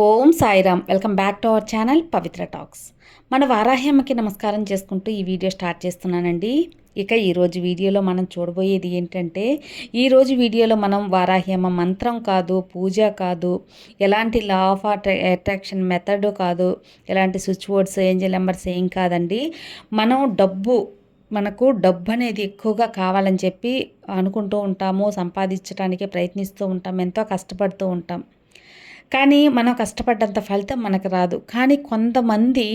Om Sairam welcome back to our channel Pavitra talks. మన వారాహ్యమ్మకి నమస్కారం చేసుకుంటూ ఈ వీడియో స్టార్ట్ చేస్తున్నానండి. ఇక ఈరోజు వీడియోలో మనం చూడబోయేది ఏంటంటే ఈరోజు వీడియోలో మనం వారాహ్యమ్మ మంత్రం కాదు పూజ కాదు ఎలాంటి లా ఆఫ్ అట్రాక్షన్ మెథడ్ కాదు ఎలాంటి స్విచ్ బోర్డ్స్ ఏంజల్ నెంబర్స్ ఏం కాదండి. మనం డబ్బు మనకు డబ్బు అనేది ఎక్కువగా కావాలని చెప్పి అనుకుంటూ ఉంటాము సంపాదించడానికి ప్రయత్నిస్తూ ఉంటాం ఎంతో కష్టపడుతూ ఉంటాం. కానీ మనం కష్టపడ్డంత ఫలితం మనకు రాదు. కానీ కొంతమంది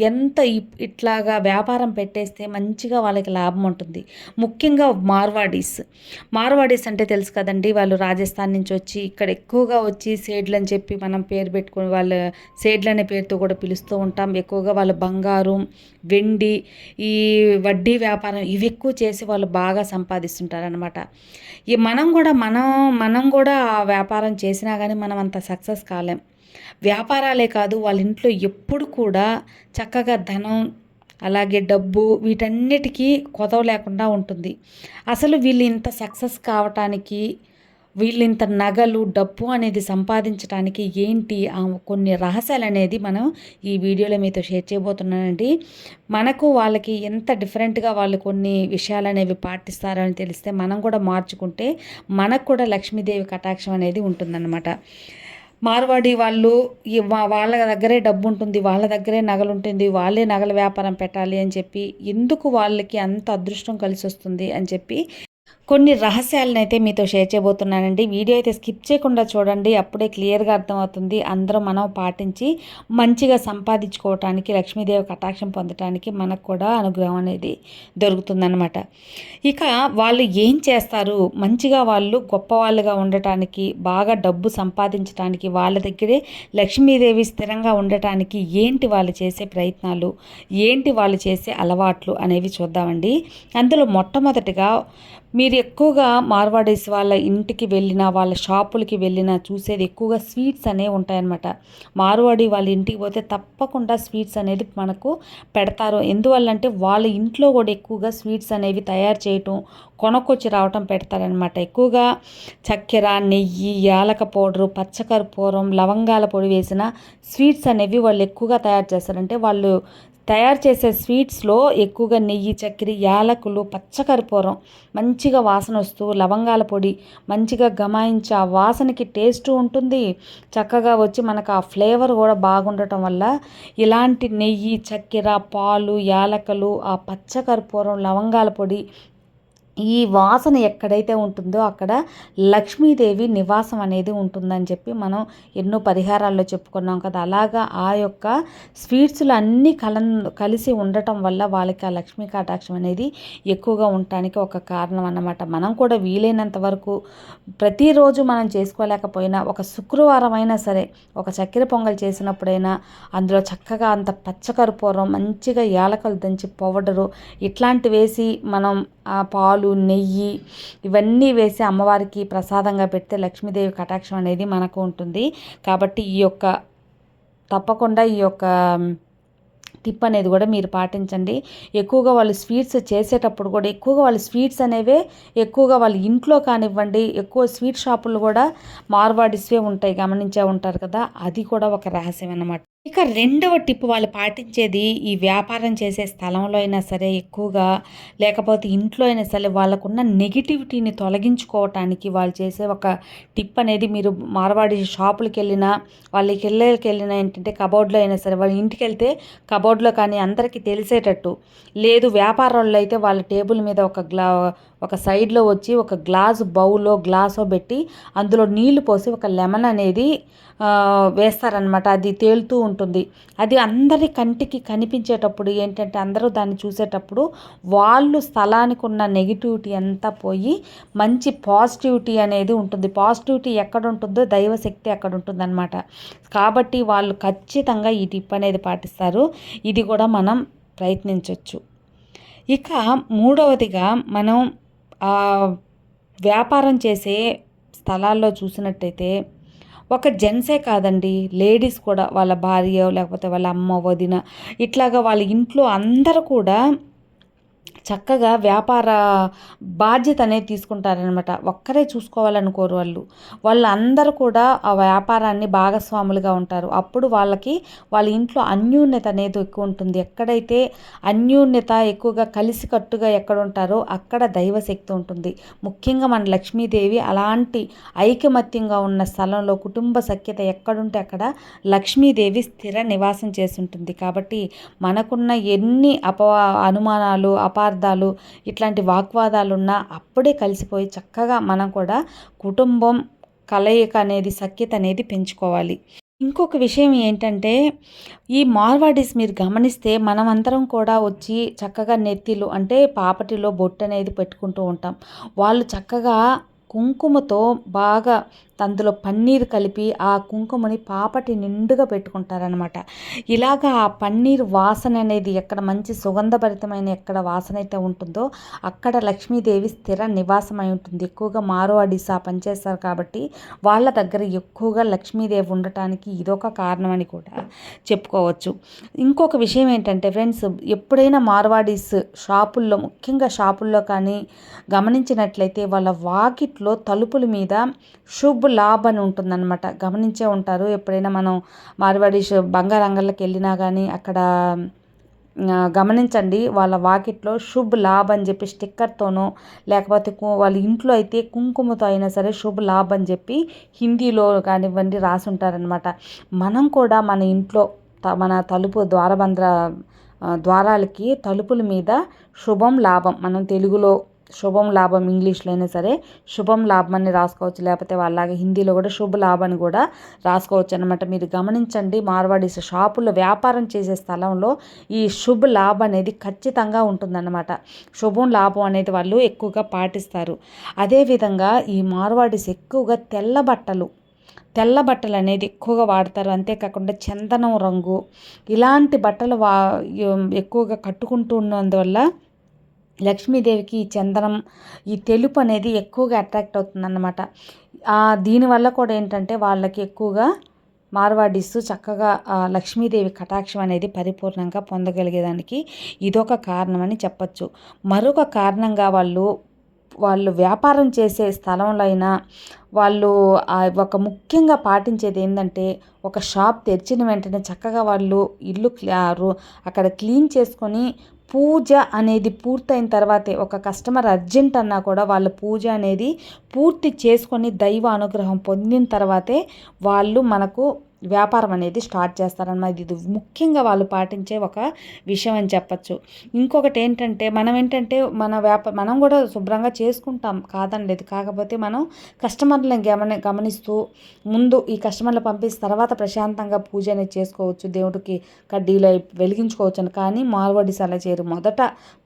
ఎంత ఇట్లాగా వ్యాపారం పెట్టేస్తే మంచిగా వాళ్ళకి లాభం ఉంటుంది. ముఖ్యంగా మార్వాడీస్. మార్వాడీస్ అంటే తెలుసు కదండి వాళ్ళు రాజస్థాన్ నుంచి వచ్చి ఇక్కడ ఎక్కువగా వచ్చి సేడ్లు అని చెప్పి మనం పేరు పెట్టుకుని వాళ్ళ సేడ్లు అనే పేరుతో కూడా పిలుస్తూ ఉంటాం. ఎక్కువగా వాళ్ళు బంగారు వెండి ఈ వడ్డీ వ్యాపారం ఇవి ఎక్కువ చేసి వాళ్ళు బాగా సంపాదిస్తుంటారనమాట ఈ మనం కూడా మనం మనం కూడా ఆ వ్యాపారం చేసినా కానీ మనం అంత సక్సెస్ కాలేం. వ్యాపారాలే కాదు వాళ్ళ ఇంట్లో ఎప్పుడు కూడా చక్కగా ధనం అలాగే డబ్బు వీటన్నిటికీ కొదవ లేకుండా ఉంటుంది. అసలు వీళ్ళు ఇంత సక్సెస్ కావటానికి వీళ్ళు ఇంత నగలు డబ్బు అనేది సంపాదించడానికి ఏంటి కొన్ని రహస్యాలు అనేది మనం ఈ వీడియోలో మీతో షేర్ చేయబోతున్నానండి. మనకు వాళ్ళకి ఎంత డిఫరెంట్గా వాళ్ళు కొన్ని విషయాలు అనేవి పాటిస్తారని తెలిస్తే మనం కూడా మార్చుకుంటే మనకు కూడా లక్ష్మీదేవి కటాక్షం అనేది ఉంటుందన్నమాట. మార్వాడి వాళ్ళు వాళ్ళ దగ్గరే డబ్బు ఉంటుంది వాళ్ళ దగ్గరే నగలు ఉంటుంది వాళ్ళే నగల వ్యాపారం పెట్టాలి అని చెప్పి ఎందుకు వాళ్ళకి అంత అదృష్టం కలిసి వస్తుంది అని చెప్పి కొన్ని రహస్యాలను అయితే మీతో షేర్ చేయబోతున్నానండి. వీడియో అయితే స్కిప్ చేయకుండా చూడండి. అప్పుడే క్లియర్గా అర్థమవుతుంది. అందరం మనం పాటించి మంచిగా సంపాదించుకోవటానికి లక్ష్మీదేవి కటాక్షం పొందటానికి మనకు కూడా అనుగ్రహం అనేది దొరుకుతుందనమాట ఇక వాళ్ళు ఏం చేస్తారు? మంచిగా వాళ్ళు గొప్పవాళ్ళుగా ఉండటానికి బాగా డబ్బు సంపాదించడానికి వాళ్ళ దగ్గరే లక్ష్మీదేవి స్థిరంగా ఉండటానికి ఏంటి వాళ్ళు చేసే ప్రయత్నాలు? ఏంటి వాళ్ళు చేసే అలవాట్లు అనేవి చూద్దామండి. అందులో మొట్టమొదటిగా మీరు ఎక్కువగా మార్వాడీస్ వాళ్ళ ఇంటికి వెళ్ళినా వాళ్ళ షాపులకి వెళ్ళినా చూసేది ఎక్కువగా స్వీట్స్ అనేవి ఉంటాయన్నమాట. మార్వాడి వాళ్ళ ఇంటికి పోతే తప్పకుండా స్వీట్స్ అనేది మనకు పెడతారు. ఎందువల్లంటే వాళ్ళ ఇంట్లో కూడా ఎక్కువగా స్వీట్స్ అనేవి తయారు చేయటం కొనకొచ్చి రావటం పెడతారనమాట ఎక్కువగా చక్కెర నెయ్యి యాలక పౌడరు పచ్చకర్పూరం లవంగాల పొడి వేసిన స్వీట్స్ అనేవి వాళ్ళు ఎక్కువగా తయారు చేస్తారంటే వాళ్ళు తయారు చేసే స్వీట్స్లో ఎక్కువగా నెయ్యి చక్కెర యాలకులు పచ్చకర్పూరం మంచిగా వాసన వస్తూ లవంగాల పొడి మంచిగా గమాయించి ఆ వాసనకి టేస్ట్ ఉంటుంది. చక్కగా వచ్చి మనకు ఆ ఫ్లేవర్ కూడా బాగుండటం వల్ల ఇలాంటి నెయ్యి చక్కెర పాలు యాలకలు ఆ పచ్చకర్పూరం లవంగాల పొడి ఈ వాసన ఎక్కడైతే ఉంటుందో అక్కడ లక్ష్మీదేవి నివాసం అనేది ఉంటుందని చెప్పి మనం ఎన్నో పరిహారాల్లో చెప్పుకున్నాం కదా. అలాగా ఆ యొక్క స్వీట్స్లు అన్నీ కల కలిసి ఉండటం వల్ల వాళ్ళకి ఆ లక్ష్మీ కటాక్షం అనేది ఎక్కువగా ఉండటానికి ఒక కారణం అన్నమాట. మనం కూడా వీలైనంత వరకు ప్రతిరోజు మనం చేసుకోలేకపోయినా ఒక శుక్రవారం అయినా సరే ఒక చక్కెర పొంగల్ చేసినప్పుడైనా అందులో చక్కగా అంత పచ్చకర్పూరం మంచిగా యాలకలు దంచి పౌడరు ఇట్లాంటివి వేసి మనం పాలు నెయ్యి ఇవన్నీ వేసి అమ్మవారికి ప్రసాదంగా పెడితే లక్ష్మీదేవి కటాక్షం అనేది మనకు ఉంటుంది. కాబట్టి ఈ యొక్క తప్పకుండా ఈ యొక్క టిప్ అనేది కూడా మీరు పాటించండి. ఎక్కువగా వాళ్ళు స్వీట్స్ చేసేటప్పుడు కూడా ఎక్కువగా వాళ్ళు స్వీట్స్ అనేవే ఎక్కువగా వాళ్ళు ఇంట్లో కానివ్వండి ఎక్కువ స్వీట్ షాపులు కూడా మార్వాడిస్వే ఉంటాయి. గమనించే ఉంటారు కదా అది కూడా ఒక రహస్యం అన్నమాట ఇక రెండవ టిప్ వాళ్ళు పాటించేది ఈ వ్యాపారం చేసే స్థలంలో అయినా సరే ఎక్కువగా లేకపోతే ఇంట్లో అయినా సరే వాళ్ళకున్న నెగిటివిటీని తొలగించుకోవటానికి వాళ్ళు చేసే ఒక టిప్ అనేది మీరు మార్వాడి షాపులకి వెళ్ళినా వాళ్ళకి ఇళ్ళకి వెళ్ళినా ఏంటంటే కబోర్డ్లో అయినా సరే వాళ్ళ ఇంటికి వెళ్తే కబోర్డ్లో కానీ అందరికీ తెలిసేటట్టు. లేదు వ్యాపారంలో అయితే వాళ్ళ టేబుల్ మీద ఒక గ్లా ఒక సైడ్లో వచ్చి ఒక గ్లాసు బౌలో గ్లాసో పెట్టి అందులో నీళ్ళు పోసి ఒక లెమన్ అనేది వేస్తారనమాట అది తేలుతూ ఉంటుంది ఉంటుంది. అది అందరి కంటికి కనిపించేటప్పుడు ఏంటంటే అందరూ దాన్ని చూసేటప్పుడు వాళ్ళు స్థలానికి ఉన్న నెగిటివిటీ అంతా పోయి మంచి పాజిటివిటీ అనేది ఉంటుంది. పాజిటివిటీ ఎక్కడ ఉంటుందో దైవశక్తి అక్కడ ఉంటుందన్నమాట. కాబట్టి వాళ్ళు ఖచ్చితంగా ఈ టిప్ అనేది పాటిస్తారు. ఇది కూడా మనం ప్రయత్నించవచ్చు ఇక మూడవదిగా మనం వ్యాపారం చేసే స్థలాల్లో చూసినట్టయితే ఒక జెంట్సే కాదండి. లేడీస్ కూడా వాళ్ళ భార్య లేకపోతే వాళ్ళ అమ్మ వదిన ఇట్లాగా వాళ్ళ ఇంట్లో అందరూ కూడా చక్కగా వ్యాపార బాధ్యత అనేది తీసుకుంటారనమాట ఒక్కరే చూసుకోవాలనుకోరు వాళ్ళు. వాళ్ళందరూ కూడా ఆ వ్యాపారాన్ని భాగస్వాములుగా ఉంటారు. అప్పుడు వాళ్ళకి వాళ్ళ ఇంట్లో అన్యోన్యత అనేది ఎక్కువ ఉంటుంది. ఎక్కడైతే అన్యూన్యత ఎక్కువగా కలిసికట్టుగా ఎక్కడ ఉంటారో అక్కడ దైవశక్తి ఉంటుంది. ముఖ్యంగా మన లక్ష్మీదేవి అలాంటి ఐకమత్యంగా ఉన్న స్థలంలో కుటుంబ సఖ్యత ఎక్కడుంటే అక్కడ లక్ష్మీదేవి స్థిర నివాసం చేసి ఉంటుంది. కాబట్టి మనకున్న ఎన్ని అప అనుమానాలు అపార్థ అపార్థాలు ఇట్లాంటి వాగ్వాదాలు ఉన్నా అప్పుడే కలిసిపోయి చక్కగా మనం కూడా కుటుంబం కలయిక అనేది సఖ్యత అనేది పెంచుకోవాలి. ఇంకొక విషయం ఏంటంటే ఈ మార్వాడీస్ మీరు గమనిస్తే మనమందరం కూడా వచ్చి చక్కగా నెత్తిలు అంటే పాపటిలో బొట్టు అనేది పెట్టుకుంటూ ఉంటాం. వాళ్ళు చక్కగా కుంకుమతో బాగా అందులో పన్నీర్ కలిపి ఆ కుంకుమని పాపటి నిండుగా పెట్టుకుంటారనమాట ఇలాగ ఆ పన్నీర్ వాసన అనేది ఎక్కడ మంచి సుగంధభరితమైన ఎక్కడ వాసన అయితే ఉంటుందో అక్కడ లక్ష్మీదేవి స్థిర నివాసమై ఉంటుంది. ఎక్కువగా మారోవాడీస్ ఆ పనిచేస్తారు కాబట్టి వాళ్ళ దగ్గర ఎక్కువగా లక్ష్మీదేవి ఉండటానికి ఇదొక కారణం అని కూడా చెప్పుకోవచ్చు. ఇంకొక విషయం ఏంటంటే ఫ్రెండ్స్ ఎప్పుడైనా మార్వాడీస్ షాపుల్లో ముఖ్యంగా షాపుల్లో కానీ గమనించినట్లయితే వాళ్ళ వాకిట్లో తలుపుల మీద శుభ్ర లాభ్ అని ఉంటుందన్నమాట గమనించే ఉంటారు. ఎప్పుడైనా మనం మార్వాడి బంగారంగళ్ళకి వెళ్ళినా కానీ అక్కడ గమనించండి. వాళ్ళ వాకిట్లో శుభ్ లాభ్ అని చెప్పి స్టిక్కర్తోనో లేకపోతే వాళ్ళ ఇంట్లో అయితే కుంకుమతో అయినా సరే శుభ్ లాభ్ అని చెప్పి హిందీలో కానివ్వండి రాసి ఉంటారనమాట మనం కూడా మన ఇంట్లో మన తలుపు ద్వారబంధ్ర ద్వారాలకి తలుపుల మీద శుభం లాభం. మనం తెలుగులో శుభం లాభం ఇంగ్లీష్లో అయినా సరే శుభం లాభం అని రాసుకోవచ్చు. లేకపోతే వాళ్ళలాగా హిందీలో కూడా శుభ లాభం అని కూడా రాసుకోవచ్చు అనమాట మీరు గమనించండి మార్వాడీస్ షాపుల్లో వ్యాపారం చేసే స్థలంలో ఈ శుభ లాభం అనేది ఖచ్చితంగా ఉంటుందన్నమాట. శుభం లాభం అనేది వాళ్ళు ఎక్కువగా పాటిస్తారు. అదేవిధంగా ఈ మార్వాడీస్ ఎక్కువగా తెల్ల బట్టలు తెల్ల బట్టలు అనేది ఎక్కువగా వాడతారు. అంతేకాకుండా చందనం రంగు ఇలాంటి బట్టలు వా ఎక్కువగా కట్టుకుంటూ ఉన్నందువల్ల లక్ష్మీదేవికి ఈ చందనం ఈ తెలుపు అనేది ఎక్కువగా అట్రాక్ట్ అవుతుందన్నమాట. దీనివల్ల కూడా ఏంటంటే వాళ్ళకి ఎక్కువగా మార్వాడిస్తూ చక్కగా లక్ష్మీదేవి కటాక్షం అనేది పరిపూర్ణంగా పొందగలిగేదానికి ఇదొక కారణమని చెప్పచ్చు. మరొక కారణంగా వాళ్ళు వాళ్ళు వ్యాపారం చేసే స్థలంలో అయినా వాళ్ళు ఒక ముఖ్యంగా పాటించేది ఏంటంటే ఒక షాప్ తెరిచిన వెంటనే చక్కగా వాళ్ళు ఇల్లు అక్కడ క్లీన్ చేసుకొని పూజ అనేది పూర్తయిన తర్వాతే ఒక కస్టమర్ అర్జెంట్ అన్నా కూడా వాళ్ళ పూజ అనేది పూర్తి చేసుకొని దైవ అనుగ్రహం పొందిన తర్వాతే వాళ్ళు మనకు వ్యాపారం అనేది స్టార్ట్ చేస్తారన్నమాట. ఇది ముఖ్యంగా వాళ్ళు పాటించే ఒక విషయం అని చెప్పచ్చు. ఇంకొకటి ఏంటంటే మనం ఏంటంటే మన వ్యాప మనం కూడా శుభ్రంగా చేసుకుంటాం కాదనలేదు కాకపోతే మనం కస్టమర్లను గమని గమనిస్తూ ముందు ఈ కస్టమర్లు పంపించిన తర్వాత ప్రశాంతంగా పూజ అనేది చేసుకోవచ్చు. దేవుడికి కడ్డీలు వెలిగించుకోవచ్చు అని. కానీ మార్వడిస్ అలా చేయరు. మొదట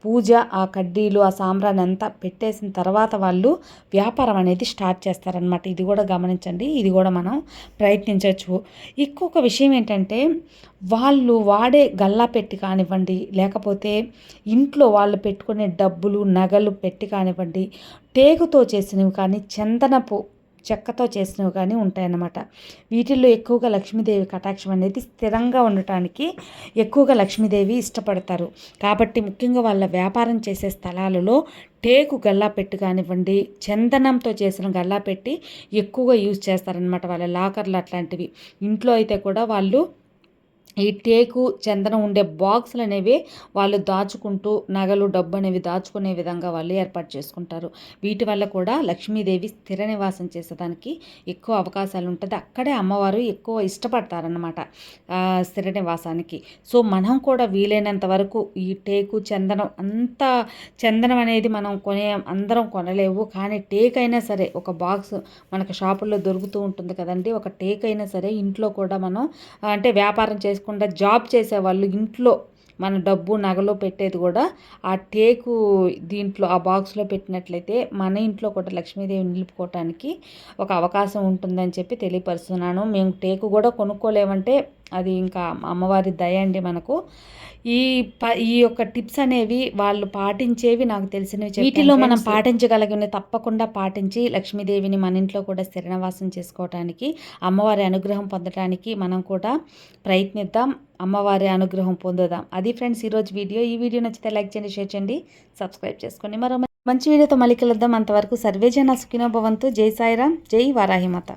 పూజ ఆ కడ్డీలు ఆ సాంబ్రాన్ని అంతా పెట్టేసిన తర్వాత వాళ్ళు వ్యాపారం అనేది స్టార్ట్ చేస్తారనమాట ఇది కూడా గమనించండి. ఇది కూడా మనం ప్రయత్నించవచ్చు. ఇంకొక విషయం ఏంటంటే వాళ్ళు వాడే గల్లా పెట్టి కానివ్వండి లేకపోతే ఇంట్లో వాళ్ళు పెట్టుకునే డబ్బులు నగలు పెట్టి కానివ్వండి టేకుతో చేసినవి కానీ చందనపు చెక్కతో చేసినవి కానీ ఉంటాయన్నమాట. వీటిల్లో ఎక్కువగా లక్ష్మీదేవి కటాక్షం అనేది స్థిరంగా ఉండటానికి ఎక్కువగా లక్ష్మీదేవి ఇష్టపడతారు. కాబట్టి ముఖ్యంగా వాళ్ళ వ్యాపారం చేసే స్థలాలలో టేకు గల్లా పెట్టి కానివ్వండి చందనంతో చేసిన గల్లా పెట్టి ఎక్కువగా యూజ్ చేస్తారనమాట వాళ్ళ లాకర్లు అట్లాంటివి. ఇంట్లో అయితే కూడా వాళ్ళు ఈ టేకు చందనం ఉండే బాక్సులు అనేవి వాళ్ళు దాచుకుంటూ నగలు డబ్బు అనేవి దాచుకునే విధంగా వాళ్ళు ఏర్పాటు చేసుకుంటారు. వీటి వల్ల కూడా లక్ష్మీదేవి స్థిర నివాసం చేసేదానికి ఎక్కువ అవకాశాలు ఉంటుంది. అక్కడే అమ్మవారు ఎక్కువ ఇష్టపడతారనమాట స్థిర నివాసానికి. సో మనం కూడా వీలైనంత వరకు ఈ టేకు చందనం అంత చందనం అనేది మనం కొనే అందరం కొనలేవు. కానీ టేక్ అయినా సరే ఒక బాక్స్ మనకు షాపుల్లో దొరుకుతూ ఉంటుంది కదండి. ఒక టేక్ అయినా సరే ఇంట్లో కూడా మనం అంటే వ్యాపారం చేసి చేసుకుండా జాబ్ చేసేవాళ్ళు ఇంట్లో మన డబ్బు నగలో పెట్టేది కూడా ఆ టేకు దీంట్లో ఆ బాక్స్లో పెట్టినట్లయితే మన ఇంట్లో కూడా లక్ష్మీదేవి నిలుపుకోవటానికి ఒక అవకాశం ఉంటుందని చెప్పి తెలియపరుస్తున్నాను. మేము టేకు కూడా కొనుక్కోలేమంటే అది ఇంకా అమ్మవారి దయ అండి మనకు. ఈ ప ఈ యొక్క టిప్స్ అనేవి వాళ్ళు పాటించేవి నాకు తెలిసినవి వీటిలో మనం పాటించగలిగిన తప్పకుండా పాటించి లక్ష్మీదేవిని మన ఇంట్లో కూడా స్థిరనివాసం చేసుకోవటానికి అమ్మవారి అనుగ్రహం పొందడానికి మనం కూడా ప్రయత్నిద్దాం అమ్మవారి అనుగ్రహం పొందుదాం. అది ఫ్రెండ్స్ ఈరోజు వీడియో. ఈ వీడియో నచ్చితే లైక్ చేయండి షేర్ చేయండి సబ్స్క్రైబ్ చేసుకోండి. మరో మంచి వీడియోతో మళ్ళీ కలుద్దాం. అంతవరకు సర్వేజన సుఖినోభవంతు జై సాయిరామ్. జై వారాహిమాత.